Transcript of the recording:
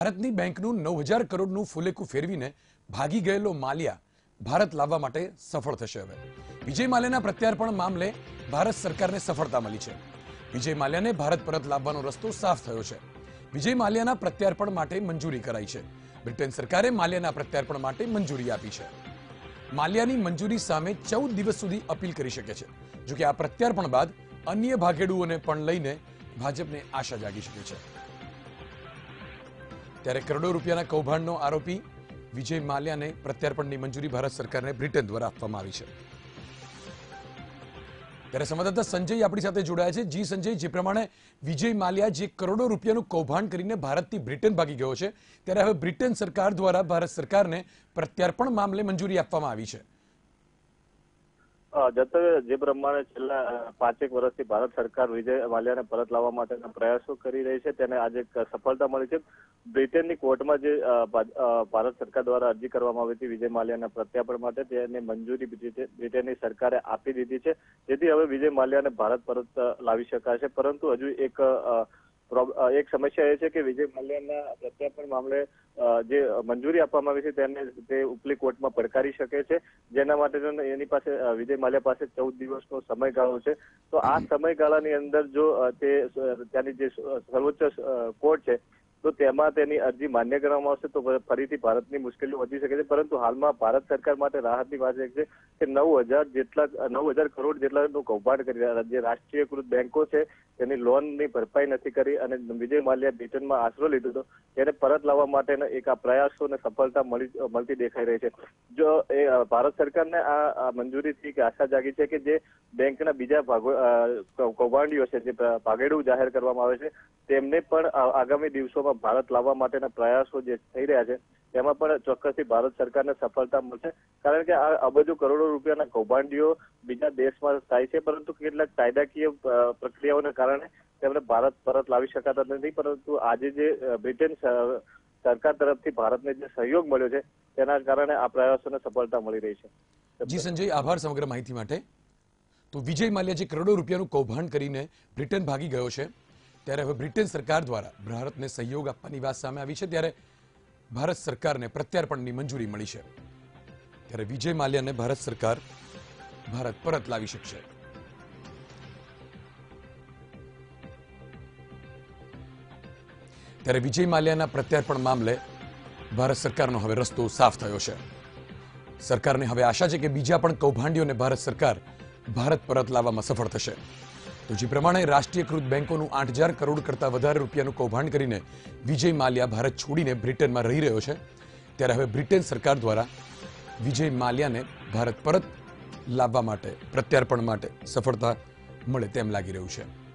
ભારતની બેંકનું નવ હજાર કરોડનું ફુલેકું ફેરવીને ભાગી ગયેલો માલ્યા ભારત લાવવા માટે સફળ થશે હવે. વિજય માલ્યાના પ્રત્યાર્પણ મામલે ભારત સરકારને સફળતા મળી છે. વિજય માલ્યાને ભારત પરત લાવવાનો રસ્તો સાફ થયો છે. વિજય માલ્યાના પ્રત્યાર્પણ માટે મંજૂરી કરાઈ છે. બ્રિટન સરકારે માલ્યાના પ્રત્યાર્પણ માટે મંજૂરી આપી છે. માલ્યાની મંજૂરી સામે ચૌદ દિવસ સુધી અપીલ કરી શકે છે, જોકે આ પ્રત્યાર્પણ બાદ અન્ય ભાગેડુઓને પણ લઈને ભાજપને આશા જાગી શકે છે. ત્યારે કરોડો રૂપિયાના કૌભાંડનો આરોપી વિજય માલ્યાને પ્રત્યાર્પણની મંજૂરી ભારત સરકારને બ્રિટન દ્વારા આપવામાં આવી છે. ત્યારે સંવાદદાતા સંજય આપણી સાથે જોડાયા છે. જી સંજય, જે પ્રમાણે વિજય માલ્યા જે કરોડો રૂપિયાનું કૌભાંડ કરીને ભારતથી બ્રિટન ભાગી ગયો છે, ત્યારે હવે બ્રિટન સરકાર દ્વારા ભારત સરકારને પ્રત્યાર્પણ મામલે મંજૂરી આપવામાં આવી છે. જતો જે પ્રમાણે છેલ્લા પાંચેક વર્ષથી ભારત સરકાર વિજય માલ્યાને પરત લાવવા માટેના પ્રયાસો કરી રહી છે, તેને આજે સફળતા મળી છે. બ્રિટનની કોર્ટમાં જે ભારત સરકાર દ્વારા અરજી કરવામાં આવી હતી વિજય માલ્યાના પ્રત્યાર્પણ માટે, તેની મંજૂરી બ્રિટે- બ્રિટનની સરકારે આપી દીધી છે. જેથી હવે વિજય માલ્યાને ભારત પરત લાવી શકાશે. પરંતુ હજુ એક એક સમસ્યા એ છે કે વિજય માલ્યાના પ્રત્યાર્પણ મામલે જે મંજૂરી આપવામાં આવી છે તેને તે ઉપલી કોર્ટમાં પડકારી શકે છે. જેના માટે એની પાસે વિજય માલ્યા પાસે ચૌદ દિવસનો સમયગાળો છે. તો આ સમયગાળાની અંદર જો તે ત્યાંની જે સર્વોચ્ચ કોર્ટ છે તો તેમાં તેની અરજી માન્ય કરવામાં આવશે તો ફરીથી ભારતની મુશ્કેલીઓ વધી શકે છે. પરંતુ હાલમાં ભારત સરકાર માટે રાહતની વાત છે કે નવ હજાર જેટલા, નવ હજાર કરોડ જેટલાનું કૌભાંડ કરી રહ્યા જે રાષ્ટ્રીયકૃત બેંકો છે, તેની લોનની ભરપાઈ નથી કરી અને વિજય માલ્યા બ્રિટનમાં આશરો લીધો હતો. તેને પરત લાવવા માટેના એક આ પ્રયાસોને સફળતા મળી, મળતી દેખાઈ રહી છે. જો એ ભારત સરકારને આ મંજૂરીથી એક આશા જાગી છે કે જે બેંકના બીજા ભાગો કૌભાંડીઓ છે, જે ભાગેડું જાહેર કરવામાં આવે છે, તેમને પણ આગામી દિવસોમાં ભારત લાવવા માટેના પ્રયાસો જે થઈ રહ્યા છે, તેમાં પણ ચોક્કસથી ભારત સરકારને સફળતા મળશે. કારણ કે આ અબજો કરોડો રૂપિયાના કૌભાંડીઓ બીજા દેશમાં થાય છે, પરંતુ કેટલાક કાયદાકીય પ્રક્રિયાઓને કારણે તેમને ભારત પરત લાવી શકાતા નથી. પરંતુ આજે જે બ્રિટન સરકાર તરફથી ભારતને જે સહયોગ મળ્યો છે, તેના કારણે આ પ્રયાસોને સફળતા મળી રહી છે. જી સંજય, આભાર સમગ્ર માહિતી માટે. તો વિજય માલ્યા જે કરોડો રૂપિયાનું કૌભાંડ કરીને બ્રિટન ભાગી ગયો છે ત્યારે હવે બ્રિટન સરકાર દ્વારા ભારતને સહયોગ આપવાની વાત સામે આવી છે ત્યારે ભારત સરકારને પ્રત્યાર્પણની મંજૂરી મળી છે. ત્યારે વિજય માલ્યાને ભારત સરકાર ભારત પરત લાવી શકશે. ત્યારે વિજય માલ્યાના પ્રત્યાર્પણ મામલે ભારત સરકારનો હવે રસ્તો સાફ થયો છે. સરકારને હવે આશા છે કે બીજા પણ કૌભાંડીઓને ભારત સરકાર ભારત પરત લાવવામાં સફળ થશે. તો જે પ્રમાણે રાષ્ટ્રીયકૃત બેંકોનું આઠ હજાર કરોડ કરતાં વધારે રૂપિયાનું કૌભાંડ કરીને વિજય માલ્યા ભારત છોડીને બ્રિટનમાં રહી રહ્યો છે, ત્યારે હવે બ્રિટન સરકાર દ્વારા વિજય માલ્યાને ભારત પરત લાવવા માટે, પ્રત્યાર્પણ માટે સફળતા મળે તેમ લાગી રહ્યું છે.